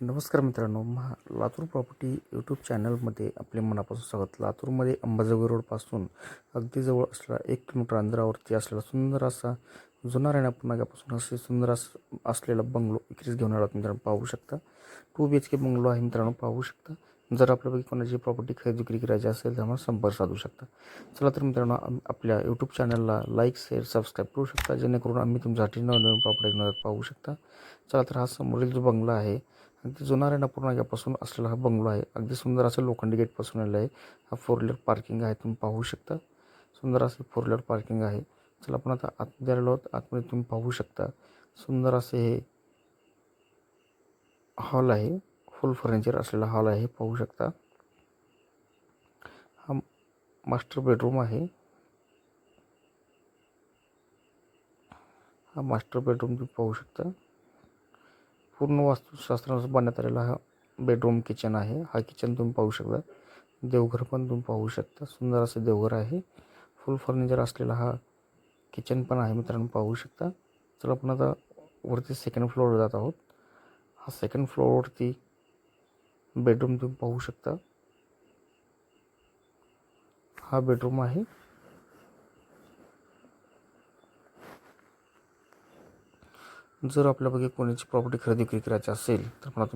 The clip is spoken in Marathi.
नमस्कार मित्रांनो महा लातूर प्रॉपर्टी यूट्यूब चॅनलमध्ये आपले मनापासून स्वागत. लातूरमध्ये अंबाजोगाई रोडपासून अगदी जवळ असलेला एक किलोमीटर अंतरावरती असलेला सुंदर असा जुना राहण्यापासून असे सुंदर असं असलेला बंगलो विक्रीस घेऊन आला मित्रांनो पाहू शकता. Two B H K bungalow आहे मित्रांनो पाहू शकता. जर आपल्यापैकी कोणाची प्रॉपर्टी खरेदी विक्री करायची असेल तर आम्हाला संपर्क साधू शकता. चला तर मित्रांनो आपल्या यूट्यूब चॅनलला लाईक शेअर सबस्क्राईब करू शकता जेणेकरून आम्ही तुमच्यासाठी नवनवीन प्रॉपर्टी घेऊन पाहू शकता. चला तर हा समोरील जो बंगला आहे अगदी जुना यापासून असलेला हा बंगलो आहे. अगदी सुंदर असं लोखंडी गेटपासून आलेला आहे. हा फोर व्हीलर पार्किंग आहे तुम्ही पाहू शकता. सुंदर असं फोर व्हीलर पार्किंग आहे. चला आपण आता आतमध्ये आलेलो आहोत. आतमध्ये तुम्ही पाहू शकता. सुंदर असे हे हॉल आहे. फुल फर्निचर असलेला हॉल आहे. पाहू शकता. हा मास्टर बेडरूम आहे. हा मास्टर बेडरूम तुम्ही पाहू शकता. पूर्ण वास्तुशास्त्रानुसार बांधण्यात आलेला हा बेडरूम किचन आहे. हा किचन तुम्ही पाहू शकता. देवघर पण तुम्ही पाहू शकता. सुंदर असं देवघर आहे. फुल फर्निचर असलेला हा किचन पण आहे मित्रांनो पाहू शकता. चला आपण आता वरती सेकंड फ्लोअरवर जात आहोत. हा सेकंड फ्लोअरवरती बेडरूम तुम्ही पाहू शकता. हा बेडरूम आहे. जर आपल्यापैकी कोणाची प्रॉपर्टी खरेदी विक्री करायची असेल तर मला तुम्ही